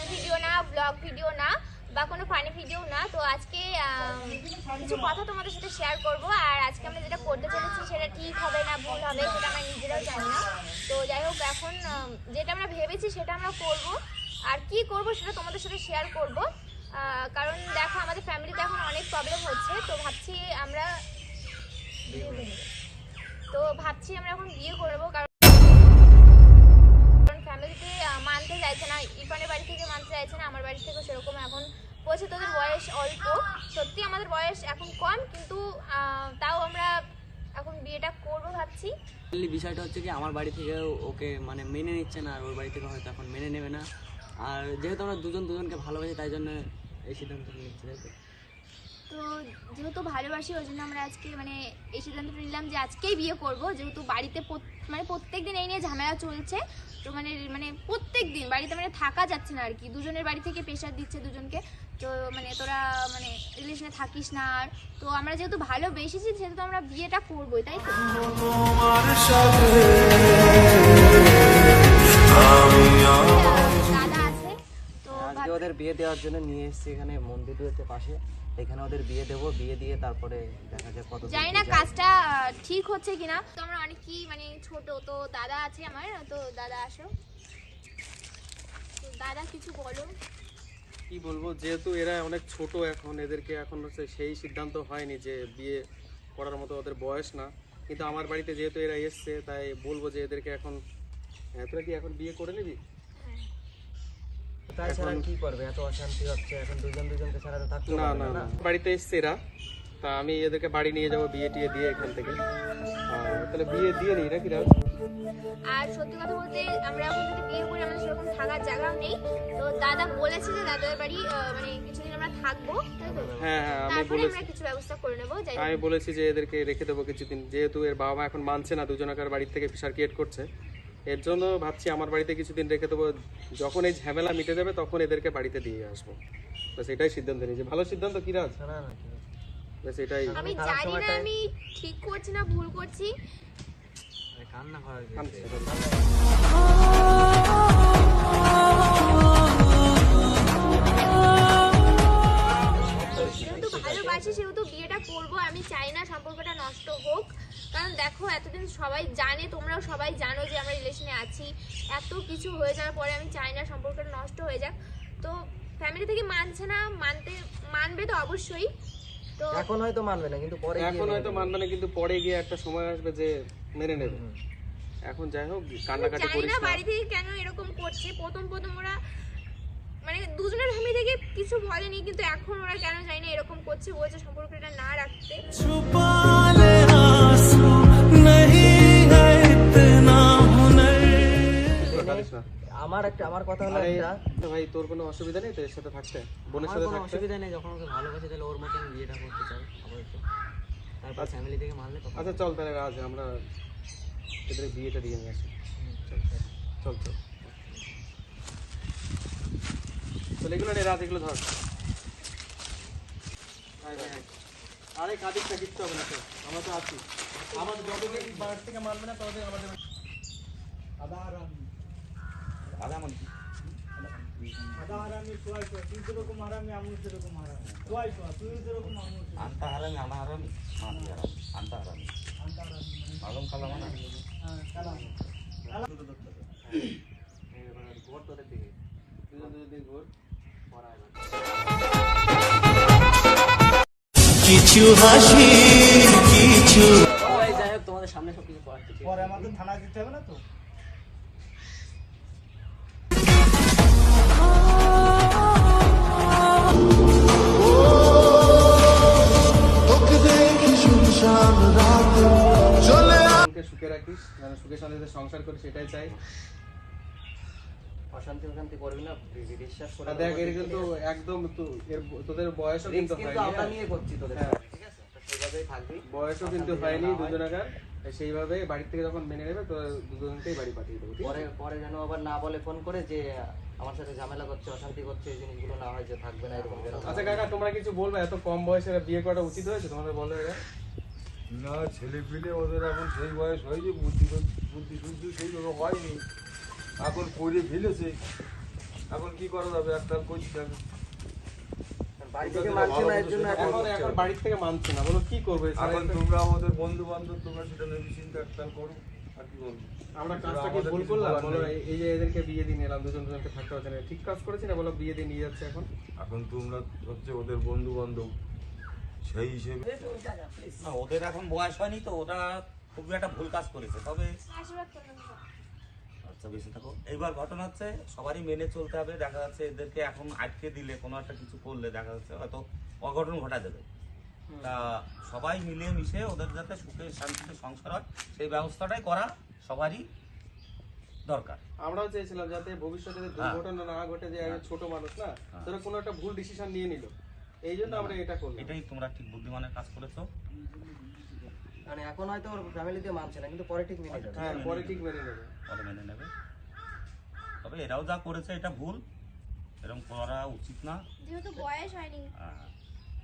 গান ভিডিও না blog video না, বা কোনো ফানি ভিডিও না, তো আজকে কিছু কথা তোমাদের সাথে শেয়ার করব, আর আজকে আমরা যেটা করতে চলেছি সেটা ঠিক হবে না ভুল হবে সেটা আমরা নিজেরাও জানি না। তো যাই হোক, এখন যেটা আমরা ভেবেছি সেটা আমরা করব, আর কি করব সেটা তোমাদের সাথে শেয়ার করব। কারণ দেখো, আমাদের ফ্যামিলিতে এখন অনেক প্রবলেম হচ্ছে, তো ভাবছি আমরা তো ভাবছি আমরা এখন বিয়ে করব, কারণ মানতে চাইছে না ইরফানের বাড়ি থেকে মানতে চাইছে না আমার বাড়ি থেকেও সেরকম এখন বলছে তোদের বয়স অল্প। সত্যি আমাদের বয়স এখন কম কিন্তু তাও আমরা এখন বিয়েটা করব ভাবছি। বিষয়টা হচ্ছে কি আমার বাড়ি থেকে ওকে মানে মেনে নিচ্ছে না আর ওর বাড়ি থেকে হয়তো এখন মেনে নেবে না। আর যেহেতু আমরা দুজন দুজনকে ভালোবাসি তাই জন্য এই সিদ্ধান্ত নিচ্ছি তাই তো? তো যেহেতু ভালোবাসি ওই জন্য আমরা আজকে মানে এই সিদ্ধান্তটা নিলাম যে আজকেই বিয়ে করব। যেহেতু বাড়িতে মানে প্রত্যেক দিন এই নিয়ে ঝামেলা চলছে তো মানে মানে প্রত্যেক দিন বাড়িতে মানে থাকা যাচ্ছে না আর কি। দুজনের বাড়ি থেকে প্রেশার দিচ্ছে দুজনকে। তো মানে তোরা মানে রিলেশনে থাকিস না আর। তো আমরা যেহেতু ভালোবেসেছি, সেহেতু আমরা বিয়েটা করবোই, তাই তো? আজকে ওদের বিয়ে দেওয়ার জন্য নিয়ে এসেছি এখানে মন্দির রয়েছে পাশে। এখানে ওদের বিয়ে দেবো বিয়ে দিয়ে তারপরে দেখা যাক কত জানি না কাজটা ঠিক হচ্ছে কিনা। তো আমরা অনেকই মানে ছোট তো দাদা আছে আমার তো দাদা আসো। দাদা কিছু বলো। কি বলব যেহেতু এরা অনেক ছোট এখন এদেরকে এখন হচ্ছে সেই সিদ্ধান্ত হয়নি যে বিয়ে করার মতো ওদের বয়স না। কিন্তু আমার বাড়িতে যেহেতু এরা এসছে তাই বলব যে এদেরকে এখন হ্যাঁ, তোরা কি এখন বিয়ে করে নিবি? তাছাড়া কি করবে? এত অশান্তি হচ্ছে এখন দুজন দুজনকে ছাড়া তো থাকতে না না না। না। বাড়িতে এসছে এরা। তা আমি এদেরকে বাড়ি নিয়ে যাব বিয়ে টিয়ে দিয়ে এখান থেকে। তাহলে বিয়ে দিয়ে নিই নাকি রাজ? আর সত্যি কথা বলতে আমরা এখন যদি বিয়ে করি আমাদের সেরকম থাকার জায়গাও নেই। তো দাদা বলেছে যে দাদার বাড়ি মানে কিছুদিন আমরা থাকব হ্যাঁ হ্যাঁ আমি বলেছি। আমরা কিছু ব্যবস্থা করে নেব আমি বলেছি যে এদেরকে রেখে দেবো কিছুদিন। যেহেতু এর বাবা মা এখন মানছে না দুজনকার বাড়ির থেকে ক্রিয়েট করছে। এর জন্য ভাবছি আমার বাড়িতে কিছুদিন রেখে দেবো। যখন এই ঝামেলা মিটে যাবে তখন এদেরকে বাড়িতে দিয়ে আসব। তো এটাই সিদ্ধান্ত নিয়েছি। ভালো সিদ্ধান্ত কি রাজ না না আছে। ব্যাস আমি জানি না আমি ঠিক করছি না ভুল করছি। আরে কান্না। নষ্ট হয়ে যাক। তো ফ্যামিলি থেকে মানছে না মানতে মানবে তো অবশ্যই। তো এখন হয়তো মানবে না কিন্তু পরে এখন হয়তো মানবে না কিন্তু পরে গিয়ে একটা সময় আসবে যে মেনে নেবে। এখন যাই হোক কান্নাকাটি করিস না। বাড়ি থেকে কেন এরকম করছে। প্রথম প্রথম ওরা মানে দুজনের ফ্যামিলি থেকে কিছু বলেনি কিন্তু এখন ওরা কেন জানি না এরকম করছে বলছে সম্পর্কটা না রাখতে। না। আমার একটা আমার কথা হলো একটা। ভাই তোর কোনো অসুবিধা নেই? তো এর সাথে থাকতে? বোনের সাথে কোনো থাকতে? অসুবিধা নেই যখন ওকে ভালোবাসি তাহলে ওর মতো আমি বিয়েটা করতে চাই আপাতত। তারপর ফ্যামিলি থেকে মানলে আচ্ছা চল তাহলে রাজ আমরা এদের বিয়েটা দিয়ে নিয়ে আসি। চল চল। চল এগুলো নে রাজ এগুলো ধর। আরে কাঁদিস না কিচ্ছু হবে না তো আমরা তো আছি। আমাদের যতদিন বাড়ি থেকে মানবে না ততদিন আমাদের আধামন্ত্রী আধা হারামি সোয়াই যেরকম হারামি আমি সেরকম হারামি। সোয়াই সোয়া যেরকম আমি আন্তা হারামি আমা হারামি মাতি হারামি আন্তা হারামি মালুম কালাম না? হ্যাঁ কালাম কালাম ঘর তো দেখে যদি কিছু হাসি কিছু তোমাদের সামনে সবকিছু পরে আমাদের থানা দিতে হবে না তো? সুখে রাখিস যেন সুখে শান্তিতে সংসার করি সেটাই চাই। অশান্তি অশান্তি করবি না বিশ্বাস করে দেখ এর কিন্তু একদম তোদের বয়সও কিন্তু কিন্তু আমরা হ্যাঁ? নিয়ে করছি তোদের। ঠিক আছে? সেইভাবেই থাকবি। বয়সও কিন্তু হয়নি দুজনাকার সেইভাবে বাড়ি থেকে যখন মেনে নেবে তো দুজনকেই বাড়ি পাঠিয়ে দেবো পরে পরে যেন আবার না বলে ফোন করে যে আমার সাথে ঝামেলা করছে অশান্তি করছে এই জিনিসগুলো না হয় যে থাকবে না এরকম আচ্ছা। কাকা তোমরা কিছু বলবে? এত কম বয়সে বিয়ে করাটা উচিত হয়েছে? তোমাদের বলো এরা না ছেলে পিলে ওদের এখন সেই বয়স হয়েছে বুদ্ধি বুদ্ধি শুদ্ধি সেইভাবে হয়নি। এখন করে ফেলেছে। এখন কি করা যাবে? একটা করছে বাড়ির থেকে মানছে না। বলো কি করবে? এখন তোমরা আমাদের বন্ধু বান্ধব তোমরা সেটা নিয়ে চিন্তা একটা করো কি বলব। আমরা কাজটা কি ভুল করলাম? বলো এই- যে এদেরকে বিয়ে দিয়ে নিলাম দুজন দুজনকে থাকতে না। ঠিক কাজ করেছি না? বলো বিয়ে দিয়ে নিয়ে যাচ্ছে এখন? এখন তোমরা হচ্ছে ওদের বন্ধু বান্ধব সেই হিসেবে না ওদের এখন বয়স হয়নি তো ওরা খুব একটা ভুল কাজ করেছে। তবে আচ্ছা বেশি থাকো। এইবার ঘটনা হচ্ছে সবারই মেনে চলতে হবে। দেখা যাচ্ছে এদেরকে এখন আটকে দিলে কোনো একটা কিছু করলে দেখা যাচ্ছে হয়তো অঘটন ঘটা যাবে। তা সবাই মিলিয়ে মিশে ওদের যাতে সুখে শান্তিতে সংসার হয় সেই ব্যবস্থাটাই করা সবারই দরকার। আমরাও চেয়েছিলাম যাতে ভবিষ্যতে যাতে হ্যাঁ। দুর্ঘটনা না ঘটে যে ছোট মানুষ না তোরা কোনো একটা ভুল ডিসিশন নিয়ে নিল। এই জন্য আমরা এটা করলাম। এটাই তোমরা ঠিক বুদ্ধিমানের কাজ করেছ। মানে এখন হয়তো ওর ফ্যামিলিতে মানছে না কিন্তু পরে ঠিক মেনে যাবে হ্যাঁ পরে ঠিক মেনে নেবে। পরে মেনে নেবে। তবে এরাও যা করেছে এটা ভুল। এরকম করা উচিত না। যেহেতু বয়স হয়নি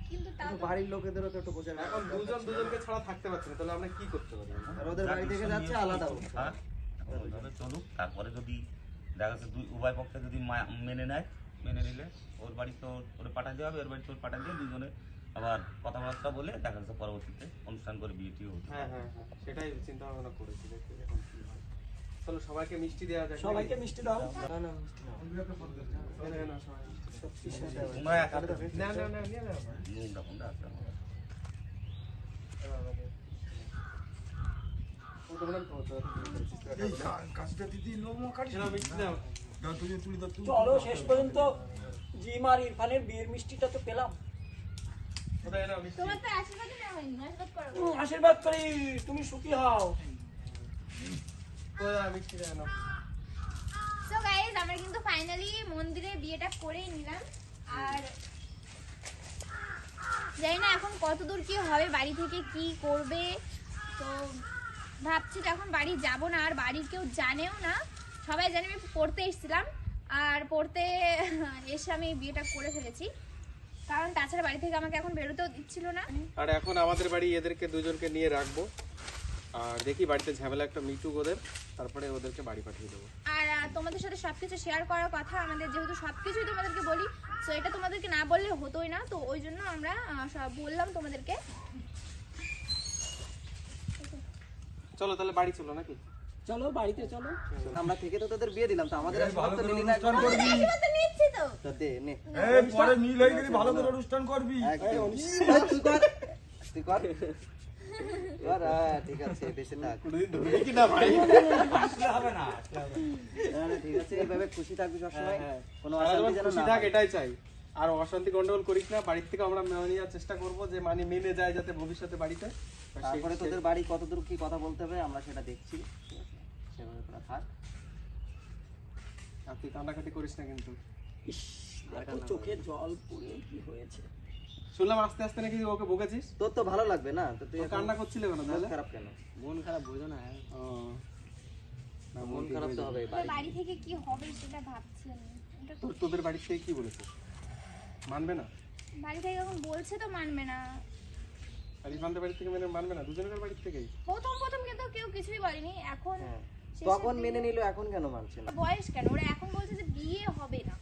কিন্তু তাও বাড়ির লোকেদেরও তো একটু এখন দুজন দুজনকে ছাড়া থাকতে পারছে না তাহলে আমরা কি করতে পারি? আর ওদের বাড়ি থেকে যাচ্ছে আলাদা হ্যাঁ ওইভাবে চলুক। তারপরে যদি দেখা যাচ্ছে দুই উভয় পক্ষে যদি মা- মেনে নেয় মেনে নিলে ওর বাড়ি তো ওরে পাঠা দেওয়া হবে ওর বাড়ি তোর পাঠা দিয়ে দুজনে আবার কথাবার্তা বলে দেখা যাচ্ছে পরবর্তীতে অনুষ্ঠান করে বিয়ে টিয়ে হতে হ্যাঁ হ্যাঁ হ্যাঁ সেটাই চিন্তা ভাবনা করেছি দেখি এখন কি হয় চলো সবাইকে মিষ্টি দেওয়া যাক সবাইকে মিষ্টি দাও না না মিষ্টি না। না, না। তোমরা একা তো না না না নিয়ে নাও। নুনটা ফোনটা আসতে হবে। ও তোমরা তো- তো- তো- এই কাজটা দিদি লোমো কাটিস চলো, মিষ্টি দাও। চলো শেষ পর্যন্ত জিম আর ইরফানের বিয়ের মিষ্টিটা তো পেলাম। আশীর্বাদ করো। করি তুমি সুখী হও। সো গাইস আমরা কিন্তু ফাইনালি মন্দিরে বিয়েটা করেই নিলাম। আর জানি না এখন কত দূর কি হবে বাড়ি থেকে কি করবে। তো ভাবছি তো এখন বাড়ি যাব না আর বাড়ি কেউ জানেও না। সবাই জানে আমি পড়তে এসেছিলাম আর পড়তে এসে আমি বিয়েটা করে ফেলেছি। কারণ তাছাড়া বাড়ি থেকে আমাকে এখন বেরোতেও দিচ্ছিল না। আর এখন আমাদের বাড়ি এদেরকে দুজনকে নিয়ে রাখব। আর দেখি বাড়িতে ঝামেলা একটা মিটুক ওদের তারপরে ওদেরকে বাড়ি পাঠিয়ে দেবো। আর তোমাদের সাথে সবকিছু শেয়ার করার কথা আমাদের যেহেতু সবকিছুই তোমাদেরকে বলি তো এটা তোমাদেরকে না বললে হতোই না তো ওই জন্য আমরা সব বললাম তোমাদেরকে। চলো তাহলে বাড়ি চলো নাকি? চলো বাড়িতে চলো। আমরা থেকে তো তোদের বিয়ে দিলাম তো আমাদের আশীর্বাদ নিলি না একদম। আশীর্বাদ নিচ্ছি তো। তো দে নে। এই পরে মিল হয়ে গেলে ভালো করে অনুষ্ঠান করবি। তুই কর। তুই কর। কর, হ্যাঁ, ঠিক আছে বেঁচে থাক। আসলে হবে না না, না, ঠিক আছে এইভাবে খুশি থাকবি সবসময়। হ্যাঁ, কোনো অশান্তি যেন খুশি থাক এটাই চাই। আর অশান্তি গন্ডগোল করিস না বাড়ির থেকে আমরা মেনে নেওয়ার চেষ্টা করব যে মানে মেনে যায় যাতে ভবিষ্যতে বাড়িতে। তারপরে তোদের বাড়ি কতদূর কি কথা বলতে হবে আমরা সেটা দেখছি? সেভাবে তোরা থাক আর তুই কান্নাকাটি করিস না কিন্তু। চোখে জল পড়ে কি হয়েছে? শুনলাম আস্তে আস্তে নাকি ওকে বকেছিস তোর তো ভালো লাগবে না তো তুই কান্না করছিল কেন তাহলে? খারাপ কেন? মন খারাপ বুঝো না ও। না, মন খারাপ তো হবে বাড়ি থেকে কি হবে সেটা ভাবছি তোর তোদের বাড়ি থেকে কি বলেছে? মানবে না? বাড়ি থেকে এখন বলছে তো মানবে না। আর ইরফানদের বাড়ি থেকে মেনে মানবে না দুজনের বাড়ি থেকেই। প্রথম প্রথম কিন্তু কেউ কিছুই বলেনি। এখন হ্যাঁ। তখন মেনে নিল এখন কেন মানছে না? বয়স কেন? ওরা এখন বলছে যে বিয়ে হবে না।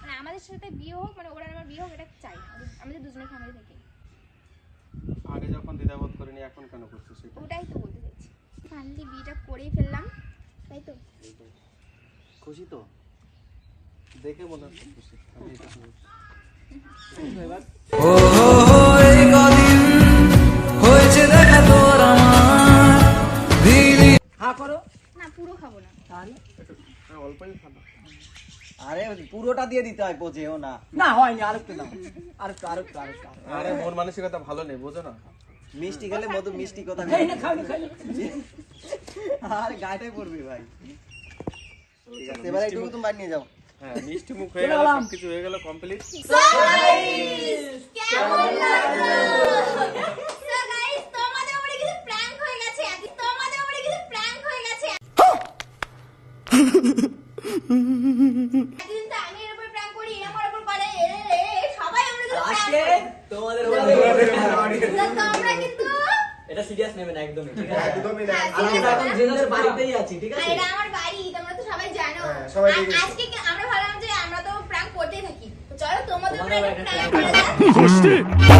মানে আমাদের সাথে বিয়ে হোক মানে ওরা আমার বিয়ে হোক এটা চাই আমাদের- দুজনের ফ্যামিলি থেকে। আগে যখন দ্বিধাবোধ করেনি এখন কেন করছিস সেটা? ওটাই তো বলতে চাইছি। ফাইনালি বিয়েটা করেই ফেললাম তাই তো? খুশি তো? দেখে মনে হচ্ছে খুশি। আমি এটা। এবার? ও এই কদিন হয়েছে দেখা তোর আমার। দিলি হা করো। পুরো খাব না। তাহলে? হ্যাঁ, অল্পই খাব। আরে পুরোটা দিয়ে দিতে হয় বোঝেও না। না হয়নি আরেকটু দাও। আরেকটু আরেকটু আরেকটু। আরে মন মানসিকতা ভালো নেই বোঝো না। মিষ্টি খেলে মধু মিষ্টি কথা এই নে, খাও নে। আরে গায়েটাই পড়বি ভাই। ঠিক আছে এবার একটু তুমি যাও। হ্যাঁ মিষ্টি মুখ হয়ে গেল। সবকিছু হয়ে গেল কমপ্লিট কেমন লাগল So guys, তোমাদের উপরে কিছু prank হয়ে গেছে আজকে তোমাদের উপরে কিছু prank হয়ে গেছে একদিন তো আমি এর উপর prank করি এরা আমার উপর করে এ, এ, এ, সবাই আমার উপর prank করে। তোমাদের তো তোমরা কিন্তু এটা সিরিয়াস নেবে না একদমই ঠিক আছে? একদমই না। আমি এখন জেনারেল বাড়িতেই আছি ঠিক আছে? এটা আমার বাড়ি তোমরা তো সবাই জানো। সবাই আজকে আমরা ভাবলাম যে আমরা তো প্র্যাঙ্ক করতেই থাকি। চলো তোমরা তোমাদের উপরে করা। যাক।